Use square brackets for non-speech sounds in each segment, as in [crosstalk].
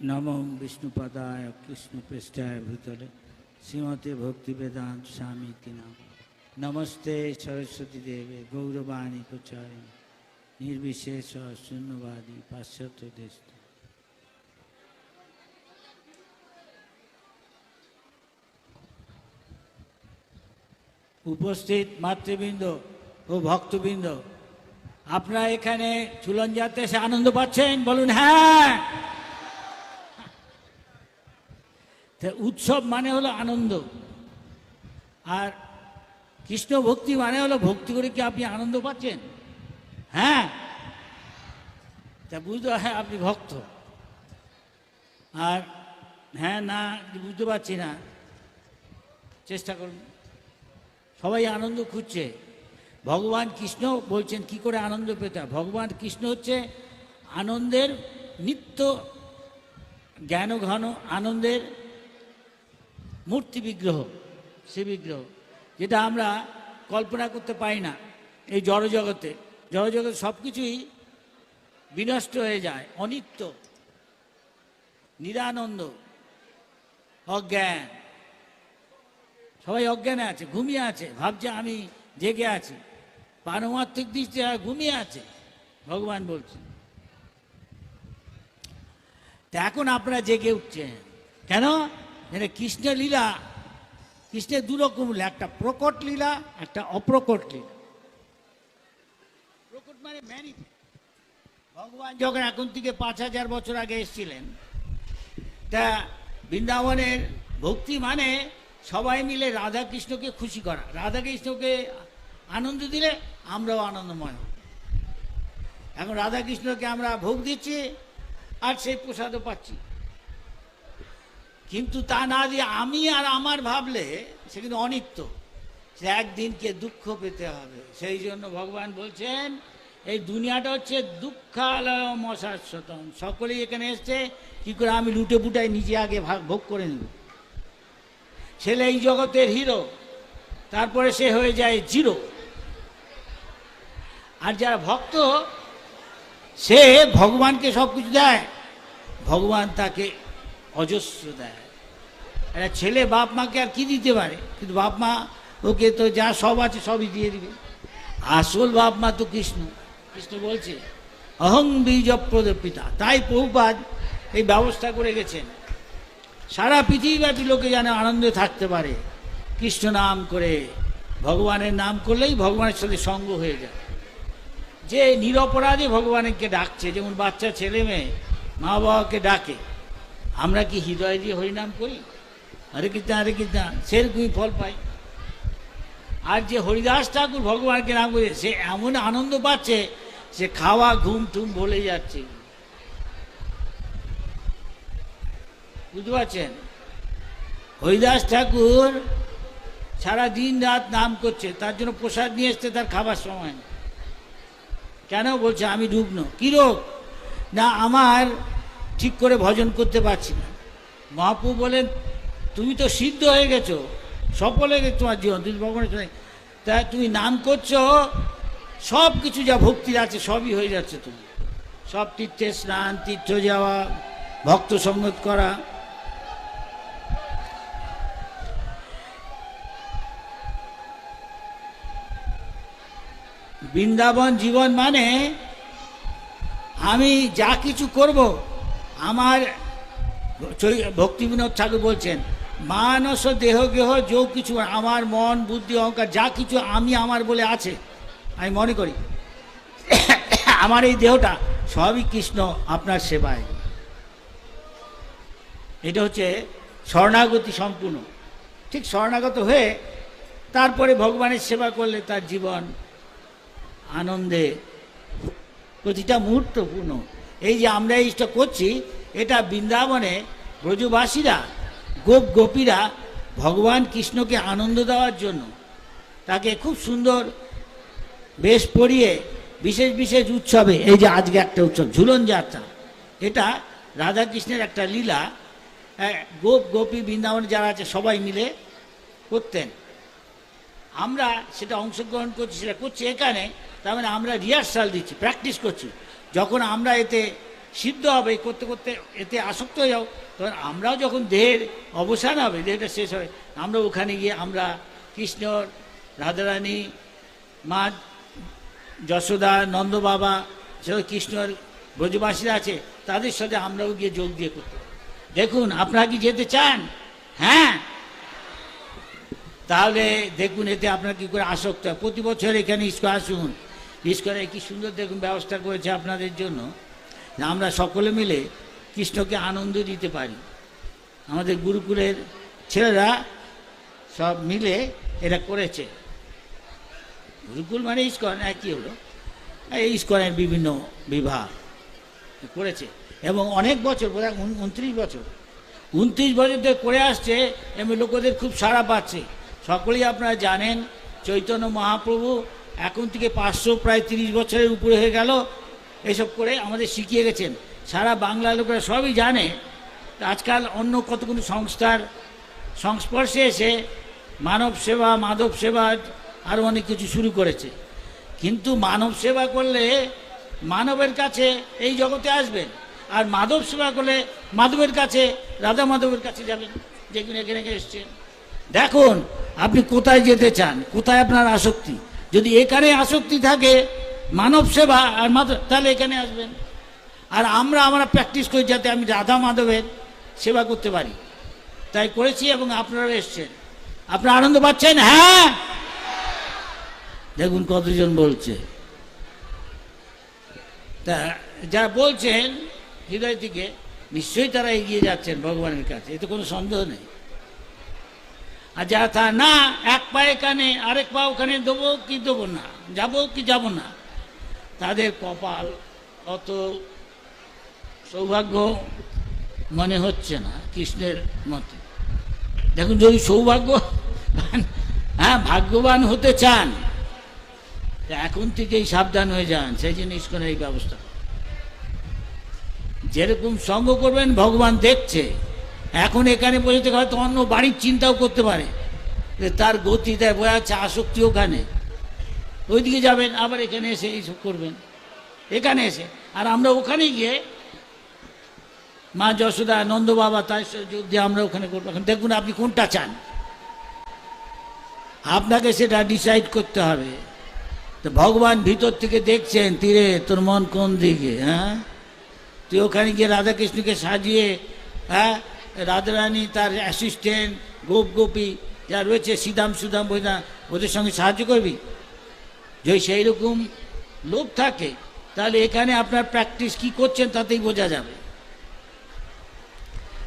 নম বিষ্ণুপদায় কৃষ্ণপৃষ্ঠায় ভূতলে শ্রীমতে ভক্তি বেদান্ত স্বামী নাম নমস্তে সরস্বতী দেবে গৌরবাণী প্রচারিণী নির্বিশেষ শূন্যবাদী পাশ্চাত্য দেশ উপস্থিত মাতৃবৃন্দ ও ভক্তবৃন্দ, আপনারা এখানে ঝুলন যাতে এসে আনন্দ পাচ্ছেন? বলুন হ্যাঁ। তা উৎসব মানে হলো আনন্দ। আর কৃষ্ণ ভক্তি মানে হলো ভক্তি করে কি আপনি আনন্দ পাচ্ছেন? হ্যাঁ? তা বুঝতে হ্যাঁ আপনি ভক্ত। আর হ্যাঁ না বুঝতে পারছি না। চেষ্টা করুন। সবাই আনন্দ খুঁজছে। ভগবান কৃষ্ণ বলছেন, কি করে আনন্দ পেতে ভগবান কৃষ্ণ হচ্ছে আনন্দের নিত্য জ্ঞান ঘন আনন্দের মূর্তি বিগ্রহ, সে বিগ্রহ, যেটা আমরা কল্পনা করতে পারি না এই জড়জগতে। জড়জগতে সব কিছুই বিনষ্ট হয়ে যায়, অনিত্য, নিরানন্দ, অজ্ঞান। সবাই অজ্ঞানে আছে, ঘুমিয়ে আছে, ভাবছে আমি জেগে আছি। পারমার্থিক দৃষ্টি ঘুমিয়ে আছে, ভগবান বলছেন তা এখন আপনারা জেগে উঠছেন। কেন? মানে কৃষ্ণের লীলা, কৃষ্ণের দুরকম লীলা, একটা প্রকট লীলা, একটা অপ্রকট লীলা। প্রকট মানে ভগবান যখন এখন থেকে পাঁচ হাজার বছর আগে এসেছিলেন, তা বৃন্দাবনের ভক্তি মানে সবাই মিলে রাধা কৃষ্ণকে খুশি করা। রাধা কৃষ্ণকে আনন্দ দিলে আমরাও আনন্দময় হব। এখন রাধা কৃষ্ণকে আমরা ভোগ দিচ্ছি আর সেই প্রসাদও পাচ্ছি। কিন্তু তা না দিয়ে আমি আর আমার ভাবলে সে কিন্তু অনিত্য। সে একদিনকে দুঃখ পেতে হবে। সেই জন্য ভগবান বলছেন, এই দুনিয়াটা হচ্ছে দুঃখালয় মশাশ্বতম সকলেই এখানে এসছে, কি করে আমি লুটে পুটাই নিজে আগে ভোগ করে নেব? ছেলে এই জগতের হিরো, তারপরে সে হয়ে যায় জিরো। আর যারা ভক্ত, সে ভগবানকে সব কিছু দেয়। ভগবান তাকে অজস্র দেয় একটা ছেলে বাপ মাকে আর কি দিতে পারে? কিন্তু বাপ মা ওকে তো যা সব আছে সবই দিয়ে দিবে। আসল বাপ মা তো কৃষ্ণ। কৃষ্ণ বলছে, অহং বীজপ্রদ পিতা তাই বহুপাদ এই ব্যবস্থা করে গেছেন। সারা পৃথিবীব্যাপী লোকে যেন আনন্দে থাকতে পারে। কৃষ্ণ নাম করে ভগবানের নাম করলেই ভগবানের সাথে সঙ্গ হয়ে যায়। যে নিরপরাধে ভগবানকে ডাকছে, যেমন বাচ্চা, ছেলে, মেয়ে মা বাবাকে ডাকে আমরা কি হৃদয় দিয়ে হরিনাম করি? হরে কীর্তন হরে কীর্তন সেরকমই ফল পাই। আর যে হরিদাস ঠাকুর ভগবানকে নাম করে সে এমন আনন্দ পাচ্ছে সে খাওয়া ঘুম টুম ভুলে যাচ্ছে। বুঝতে পারছেন? হরিদাস ঠাকুর সারা দিন রাত নাম করছে, তার জন্য প্রসাদ নিয়ে এসছে তার খাবার সময়। কেন বলছে, আমি রুগ্ন? কি রোগ? না, আমার ঠিক করে ভজন করতে পারছি না। মহাপু বলেন, তুমি তো সিদ্ধ হয়ে গেছো। সফল হয়ে গেছে তোমার জীবন। তুমি ভগবানের সঙ্গে তা তুমি নাম করছ সব কিছু যা ভক্তির আছে সবই হয়ে যাচ্ছে তুমি সব তীর্থে স্নান, তীর্থ যাওয়া, ভক্ত সঙ্গত করা। বৃন্দাবন জীবন মানে আমি যা কিছু করব আমার চৈ- ভক্তি বিনোদ ঠাকুর বলছেন, মানস, দেহ, গেহ, যৌ কিছু আমার মন, বুদ্ধি, অহংকার, যা কিছু আমি আমার বলে আছে, আমি মনে করি, [coughs] আমার এই দেহটা সবই কৃষ্ণ আপনার সেবায়। এটা হচ্ছে শরণাগতি সম্পূর্ণ। ঠিক শরণাগত হয়ে তারপরে ভগবানের সেবা করলে তার জীবন আনন্দে প্রতিটা মুহূর্তপূর্ণ এই যে আমরা এইটা করছি এটা বৃন্দাবনে ব্রজবাসীরা গোপ গোপীরা ভগবান কৃষ্ণকে আনন্দ দেওয়ার জন্য তাকে খুব সুন্দর বেশ পরিয়ে বিশেষ বিশেষ উৎসবে এই যে আজকে একটা উৎসব ঝুলন যাত্রা এটা রাধাকৃষ্ণের একটা লীলা হ্যাঁ, গোপ গোপী বৃন্দাবনে যারা আছে সবাই মিলে করতেন। আমরা সেটা অংশগ্রহণ করছি সেটা করছি এখানে তার মানে আমরা রিহার্সাল দিচ্ছি প্র্যাকটিস করছি। যখন আমরা এতে সিদ্ধ হবে, করতে করতে এতে আসক্ত হয়ে যাও তখন আমরাও যখন দেহের অবসান হবে, দেহটা শেষ হবে, আমরা ওখানে গিয়ে আমরা কৃষ্ণর রাধারানী, মা যশোদা নন্দ বাবা সেসব কৃষ্ণর ব্রজবাসীরা আছে, তাদের সাথে আমরাও গিয়ে যোগ দিয়ে করতে দেখুন, আপনারা কি যেতে চান? হ্যাঁ? তাহলে দেখুন, এতে আপনার কি করে আসক্ত প্রতি বছর এখানে ইস্কো আসুন। ইস্কনে কি সুন্দর দেখুন ব্যবস্থা করেছে আপনাদের জন্য। আমরা সকলে মিলে কৃষ্ণকে আনন্দ দিতে পারি। আমাদের গুরুকুলের ছেলেরা সব মিলে এটা করেছে। গুরুকুল মানে ইস্কন একই হলো? এই ইস্কনের বিভিন্ন বিভাগ করেছে। এবং অনেক বছর, বোধ হয় উনত্রিশ বছর। উনত্রিশ বছর ধরে করে আসছে এমনি লোকেদের খুব সাড়া পাচ্ছে। সকলেই আপনারা জানেন, চৈতন্য মহাপ্রভু এখন থেকে পাঁচশো, প্রায় তিরিশ বছরের উপরে হয়ে গেল এসব করে আমাদের শিখিয়ে গেছেন। সারা বাংলা লোকেরা সবই জানে। আজকাল অন্য কতগুলো সংস্থার সংস্পর্শে এসে মানব সেবা, মাধব সেবা আরও অনেক কিছু শুরু করেছে। কিন্তু মানব সেবা করলে মানবের কাছে এই জগতে আসবেন। আর মাধব সেবা করলে মাধবের কাছে, রাধা মাধবের কাছে যাবেন, যেখানে এখানে এসছেন। দেখুন, আপনি কোথায় যেতে চান? কোথায় আপনার আসক্তি? যদি এখানে আসক্তি থাকে, মানব সেবা আর মাধব তাহলে এখানে আসবেন। আর আমরা আমরা প্র্যাকটিস করি যাতে আমি রাধা মাধবের সেবা করতে পারি। তাই করেছি এবং আপনারা এসছেন। আপনারা আনন্দ পাচ্ছেন? হ্যাঁ! দেখুন কতজন বলছে। তা যারা বলছেন, হৃদয় থেকে নিশ্চয়ই তারা এগিয়ে যাচ্ছেন ভগবানের কাছে। এতে কোনো সন্দেহ নেই। আর যারা তা না, এক পা এখানে আরেক পা ওখানে দেবো কি দেবো না, যাব কি যাব না। তাদের কপাল অত সৌভাগ্য মনে হচ্ছে না, কৃষ্ণের মতে। দেখুন, যদি সৌভাগ্য হ্যাঁ ভাগ্যবান হতে চান এখন থেকেই সাবধান হয়ে যান, সেই জন্য ইস্কনের এই ব্যবস্থা। যেরকম সঙ্গ করবেন, ভগবান দেখছে। এখন এখানে বসে থেকে হয়তো অন্য বাড়ির চিন্তাও করতে পারে। যে তার গতি দেয়, বোঝা যাচ্ছে আসক্তি ওখানে। ওইদিকে যাবেন, আবার এখানে এসে এইসব করবেন। এখানে এসে। আর আমরা ওখানে গিয়ে, মা যশোদা, নন্দ বাবা সাথে যোগ দিয়ে আমরা ওখানে করব। এখন দেখুন আপনি কোনটা চান। আপনাকে সেটা ডিসাইড করতে হবে। তো ভগবান ভিতর থেকে দেখছেন, তীরে তোর মন কোন দিকে হ্যাঁ? তুই ওখানে গিয়ে রাধাকৃষ্ণকে সাজিয়ে হ্যাঁ? রাধারানী তার অ্যাসিস্ট্যান্ট গোপ গোপী, যা রয়েছে সিদাম সুদাম বইনা ওদের সঙ্গে সাহায্য করবি? যদি সেই রকম লোক থাকে, তাহলে এখানে আপনার প্র্যাকটিস কি করছেন তাতেই বোঝা যাবে।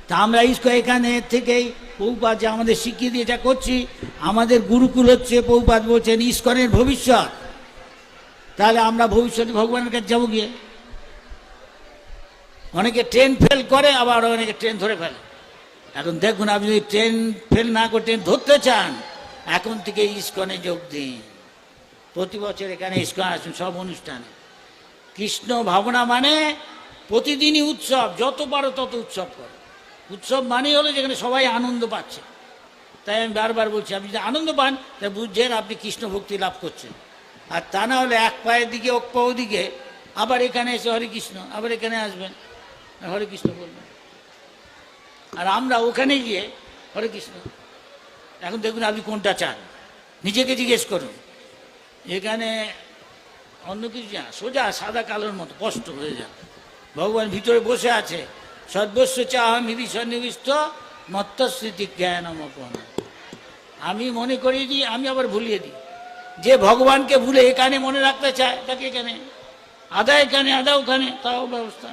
তা আমরা ইস্কো এখানে থেকেই পৌপাত যে আমাদের শিখিয়ে দিয়ে যা করছি, আমাদের গুরুকুল হচ্ছে পৌপাত বলছেন, ইস্কনের ভবিষ্যৎ। তাহলে আমরা ভবিষ্যতে ভগবানের কাছে যাব গিয়ে। অনেকে ট্রেন ফেল করে, আবার অনেকে ট্রেন ধরে ফেলে। এখন দেখুন, আপনি যদি ট্রেন, ফেল না করে ট্রেন ধরতে চান, এখন থেকে ইস্কনে যোগ দিন। প্রতি বছর এখানে ইস্কন আসুন, সব অনুষ্ঠানে। কৃষ্ণ ভাবনা মানে প্রতিদিনই উৎসব, যত পারো তত উৎসব করো। উৎসব মানেই হলো যেখানে সবাই আনন্দ পাচ্ছে। তাই আমি বারবার বলছি, আপনি যদি আনন্দ পান তাই বুঝছেন আপনি কৃষ্ণ ভক্তি লাভ করছেন। আর তা না হলে এক পায়ের দিকে এক পাও দিকে, আবার এখানে এসে হরে কৃষ্ণ, আবার এখানে আসবেন, হরে কৃষ্ণ বলবেন। আর আমরা ওখানে গিয়ে, হরে কৃষ্ণ, এখন দেখুন আপনি কোনটা চান? নিজেকে জিজ্ঞেস করুন। এখানে অন্য কিছু না সোজা, সাদা, কালোর মতো কষ্ট হয়ে যায় ভগবান ভিতরে বসে আছে। সর্বস্ব চাহম হৃদি সন্নিবিষ্ট মত্তস্মৃতি জ্ঞান আমি মনে করিয়ে দিই আমি আবার ভুলিয়ে দিই। যে ভগবানকে ভুলে এখানে মনে রাখতে চায়, তাকে এখানে, আদা এখানে, আদা ওখানে, তাও ব্যবস্থা।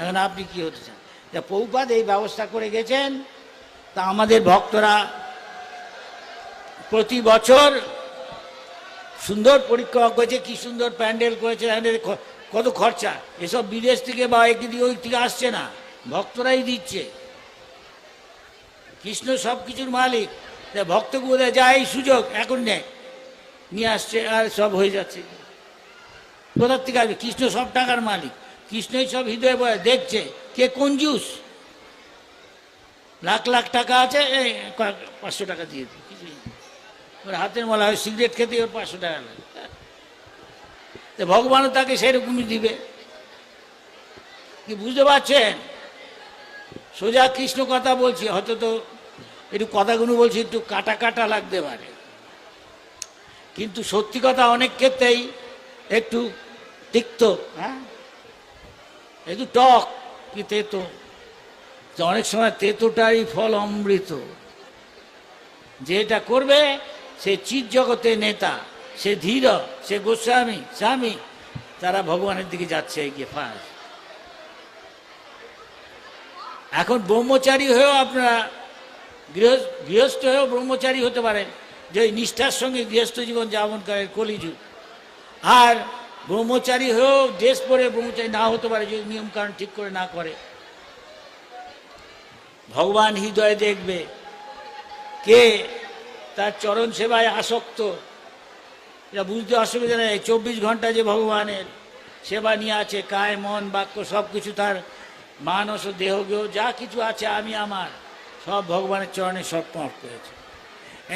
এখন আপনি কি হতে চান? যা পৌপাদ এই ব্যবস্থা করে গেছেন। তা আমাদের ভক্তরা প্রতি বছর সুন্দর পরীক্ষা করেছে, কি সুন্দর প্যান্ডেল করেছে কত খরচা। এসব বিদেশ থেকে বা একদিকে ওই থেকে আসছে না, ভক্তরাই দিচ্ছে। কৃষ্ণ সব কিছুর মালিক ভক্তকে বোধহয় যা এই সুযোগ এখন নেয়, নিয়ে আসছে আর সব হয়ে যাচ্ছে। কোথার থেকে আসবে? কৃষ্ণ সব টাকার মালিক, কৃষ্ণই সব হৃদয়ে দেখছে। কে কোন জুস লাখ লাখ টাকা আছে, এই পাঁচশো টাকা দিয়ে দিই। ওর হাতের মালা হয় সিগারেট খেতে ওর পাঁচশো টাকা লাগে। তো ভগবানও তাকে সেরকমই দিবে। কি বুঝতে পারছেন? সোজা কৃষ্ণ কথা বলছি, হয়তো তো একটু কথাগুলো বলছি, একটু কাটা কাটা লাগতে পারে। কিন্তু সত্যি কথা অনেক ক্ষেত্রেই একটু তিক্ত হ্যাঁ? একটু টক। কি তেতো? অনেক সময় তেতোটারই ফল অমৃত। যেটা করবে সে চিৎ জগতের নেতা, সে ধীর, সে গোস্বামী, স্বামী, তারা ভগবানের দিকে যাচ্ছে এগিয়ে ফার্স্ট এখন ব্রহ্মচারী হয়েও আপনারা গৃহ গৃহস্থ হয়েও ব্রহ্মচারী হতে পারেন, যে নিষ্ঠার সঙ্গে গৃহস্থ জীবন যাপন করে কলিযুগ। আর ব্রহ্মচারী হয়েও ড্রেস পরে ব্রহ্মচারী না হতে পারে, যদি নিয়মকানুন ঠিক করে না করে। ভগবান হৃদয়ে দেখবে কে তার চরণ সেবায় আসক্ত। এটা বুঝতে অসুবিধা নেই, চব্বিশ ঘণ্টা যে ভগবানের সেবা নিয়ে আছে, কায়, মন, বাক্য সব কিছু তার মানস ও দেহগেহ যা কিছু আছে আমি, আমার, সব ভগবানের চরণে সমর্পণ করেছে।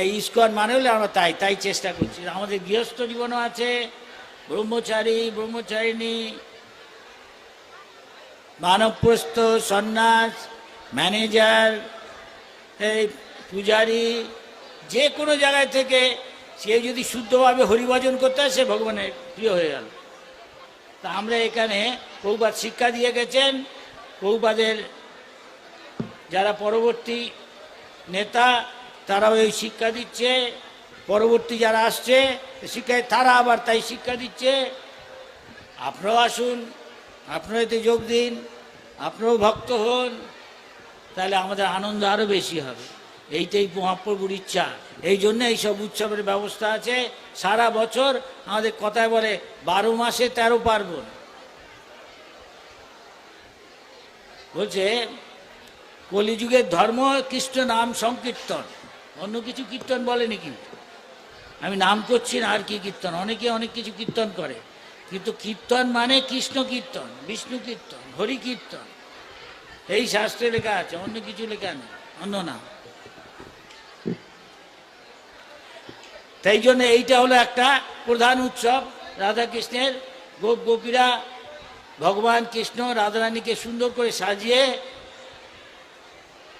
এই ইস্কন মানে হলে আমরা তাই তাই চেষ্টা করছি। আমাদের গৃহস্থ জীবনও আছে ব্রহ্মচারী, ব্রহ্মচারিণী, মানবপ্রস্থ সন্ন্যাস, ম্যানেজার, এই পূজারি, যে কোনো জায়গায় থেকে সে যদি শুদ্ধভাবে হরিভজন করতে হয়, সে ভগবানের প্রিয় হয়ে গেল। তা আমরা এখানে প্রভুপাত শিক্ষা দিয়ে গেছেন। প্রভুপাদের যারা পরবর্তী নেতা, তারাও এই শিক্ষা দিচ্ছে। পরবর্তী যারা আসছে, শিক্ষায় তারা আবার তাই শিক্ষা দিচ্ছে। আপনারাও আসুন আপনারা এতে যোগ দিন, আপনারাও ভক্ত হন, তাহলে আমাদের আনন্দ আরও বেশি হবে। এইটাই মহাপ্রভুর ইচ্ছা। এই জন্য এইসব উৎসবের ব্যবস্থা আছে। সারা বছর আমাদের কথায় বলে, বারো মাসে তেরো পার্বণ। বলছে, কলিযুগের ধর্ম, কৃষ্ণ নাম সংকীর্তন। অন্য কিছু কীর্তন বলেনি কিন্তু। আমি নাম করছি না আর কি কীর্তন। অনেকে অনেক কিছু কীর্তন করে। কিন্তু কীর্তন মানে কৃষ্ণ কীর্তন, বিষ্ণু কীর্তন, হরি কীর্তন। এই শাস্ত্রে লেখা আছে, অন্য কিছু লেখা নেই, অন্য না। তাই জন্য এইটা হলো একটা প্রধান উৎসব রাধা কৃষ্ণের গোপ গোপীরা ভগবান কৃষ্ণ রাধারানীকে সুন্দর করে সাজিয়ে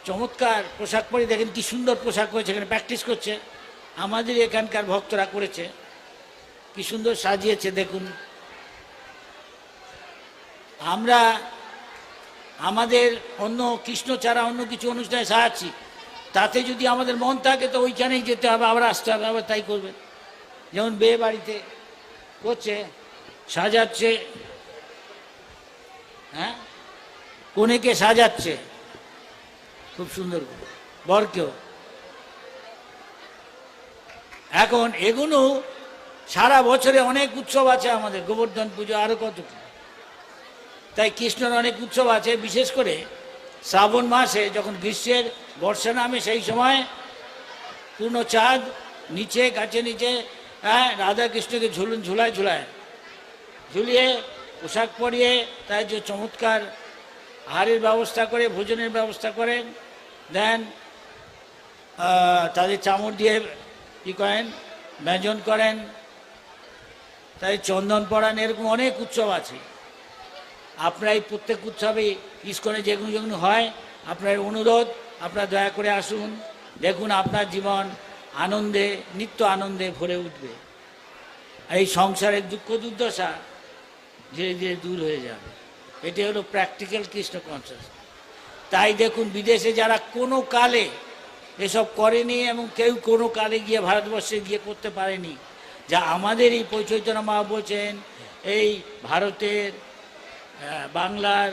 চমৎকার পোশাক পরে দেখেন কি সুন্দর পোশাক করেছে এখানে প্র্যাকটিস করছে। আমাদের এখানকার ভক্তরা করেছে। কি সুন্দর সাজিয়েছে, দেখুন। আমরা আমাদের অন্য কৃষ্ণ ছাড়া অন্য কিছু অনুষ্ঠানে সাজাচ্ছি। তাতে যদি আমাদের মন থাকে তো ওইখানেই যেতে হবে, আবার আসতে হবে, আবার তাই করবে। যেমন বিয়ে বাড়িতে করছে, সাজাচ্ছে হ্যাঁ? কনেকে সাজাচ্ছে। খুব সুন্দর করে। বরকেও। এখন এগুলো সারা বছরে অনেক উৎসব আছে আমাদের, গোবর্ধন পুজো আরও কত তাই কৃষ্ণর অনেক উৎসব আছে, বিশেষ করে শ্রাবণ মাসে যখন গ্রীষ্মের বর্ষা নামে সেই সময় পূর্ণ চাঁদ নিচে, গাছে নিচে হ্যাঁ রাধা কৃষ্ণকে ঝুলুন, ঝুলায় ঝুলায়। ঝুলিয়ে পোশাক পরিয়ে তার যে চমৎকার আহারের ব্যবস্থা করে, ভোজনের ব্যবস্থা করেন, দেন তাদের চামড় দিয়ে কী করেন? ব্যঞ্জন করেন। তাই চন্দন পড়ান এরকম অনেক উৎসব আছে। আপনারা এই প্রত্যেক উৎসবে ইস্কনে যেগুলো যেগুলো হয়, আপনার অনুরোধ, আপনারা দয়া করে আসুন। দেখুন আপনার জীবন আনন্দে, নিত্য আনন্দে ভরে উঠবে। আর এই সংসারের দুঃখ দুর্দশা ধীরে ধীরে দূর হয়ে যাবে। এটি হলো প্র্যাকটিক্যাল কৃষ্ণ কনসিয়াস তাই দেখুন, বিদেশে যারা কোনো কালে এসব করেনি এবং কেউ কোনো কালে গিয়ে ভারতবর্ষে গিয়ে করতে পারেনি। যা আমাদের এই চৈতন্য মা বলছেন, এই ভারতের বাংলার,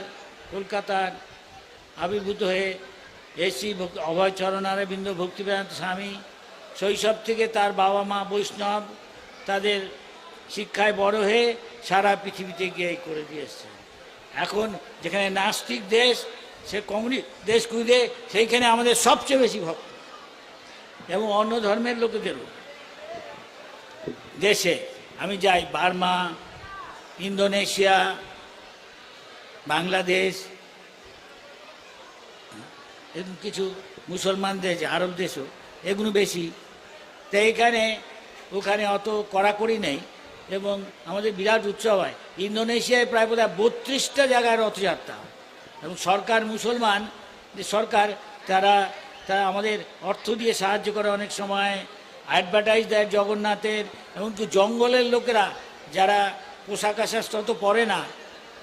কলকাতার আবির্ভূত হয়ে এসি অভয় চরণারবিন্দ ভক্তিবেদান্ত স্বামী, শৈশব থেকে তার বাবা মা বৈষ্ণব, তাদের শিক্ষায় বড় হয়ে সারা পৃথিবীতে গিয়ে করে দিয়েছে এখন যেখানে নাস্তিক দেশ, সে কমিউনিস্ট দেশ খুঁজে সেইখানে আমাদের সবচেয়ে বেশি ভক্ত। এবং অন্য ধর্মের লোকেদেরও। দেশে আমি যাই, বার্মা, ইন্দোনেশিয়া, বাংলাদেশ এরকম কিছু মুসলমান দেশ আরব দেশও, এগুলো বেশি। তো এইখানে ওখানে অত কড়াকড়ি নেই এবং আমাদের বিরাট উৎসব হয়। ইন্দোনেশিয়ায় প্রায় বোধ হয় বত্রিশটা জায়গায় রথযাত্রা। এবং সরকার মুসলমান, যে সরকার, তারা তারা আমাদের অর্থ দিয়ে সাহায্য করে অনেক সময়। অ্যাডভার্টাইজ দেয় জগন্নাথের, এমনকি জঙ্গলের লোকেরা যারা পোশাক আশাক তত পরে না,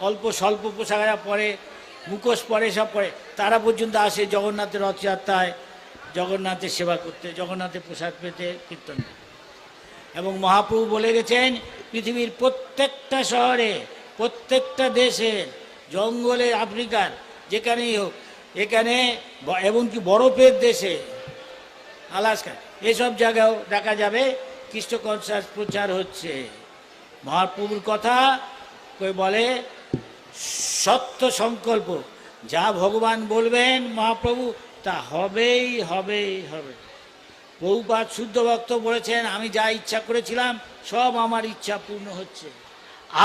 অল্প স্বল্প পোশাক আশাক পরে, মুখোশ পরে, সব পরে, তারা পর্যন্ত আসে জগন্নাথের রথযাত্রায়, জগন্নাথের সেবা করতে, জগন্নাথের পোশাক পেতে কীর্তন এবং মহাপ্রভু বলে গেছেন, পৃথিবীর প্রত্যেকটা শহরে, প্রত্যেকটা দেশে, জঙ্গলে, আফ্রিকার, যেখানেই হোক এখানে এমনকি বরফের দেশে, আলাস্কা, এসব জায়গাও দেখা যাবে খ্রিস্ট কনসার্স প্রচার হচ্ছে। মহাপ্রভুর কথা কই বলে, সত্য সংকল্প, যা ভগবান বলবেন মহাপ্রভু, তা হবেই হবেই, হবে। বহুপাত শুদ্ধ ভক্ত বলেছেন, আমি যা ইচ্ছা করেছিলাম, সব আমার ইচ্ছা পূর্ণ হচ্ছে।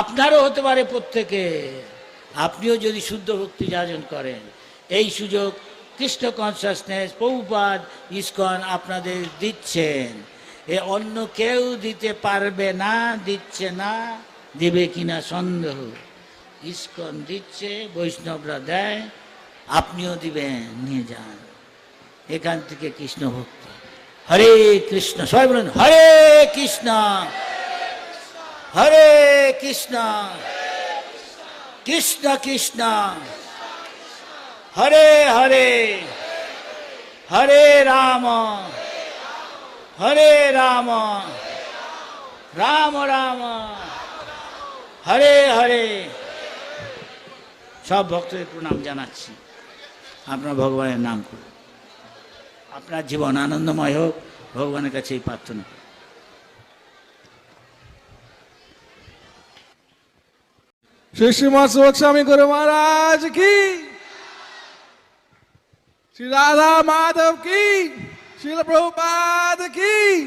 আপনারও হতে পারে প্রত্যেকে আপনিও যদি শুদ্ধ ভক্তি যাজন করেন। এই সুযোগ কৃষ্ণ কনসাসনেস বহুপাদ ইস্কন আপনাদের দিচ্ছেন। এ অন্য কেউ দিতে পারবে না, দিচ্ছে না, দেবে কিনা সন্দেহ। ইস্কন দিচ্ছে, বৈষ্ণবরা দেয়, আপনিও দিবেন, নিয়ে যান। এখান থেকে কৃষ্ণ ভক্তি। হরে কৃষ্ণ, সবাই বলুন, হরে কৃষ্ণ। হরে কৃষ্ণ। কৃষ্ণ কৃষ্ণ। হরে হরে হরে রাম হরে রাম রাম রাম, হরে হরে। সব ভক্তদের প্রণাম জানাচ্ছি। আপনার ভগবানের নাম করে আপনার জীবন আনন্দময় হোক, ভগবানের কাছে এই প্রার্থনা। শ্রী শ্রীমাস স্বামী গুরু মহারাজ কি? श्री राधा माधव की श्रील प्रभुपाद की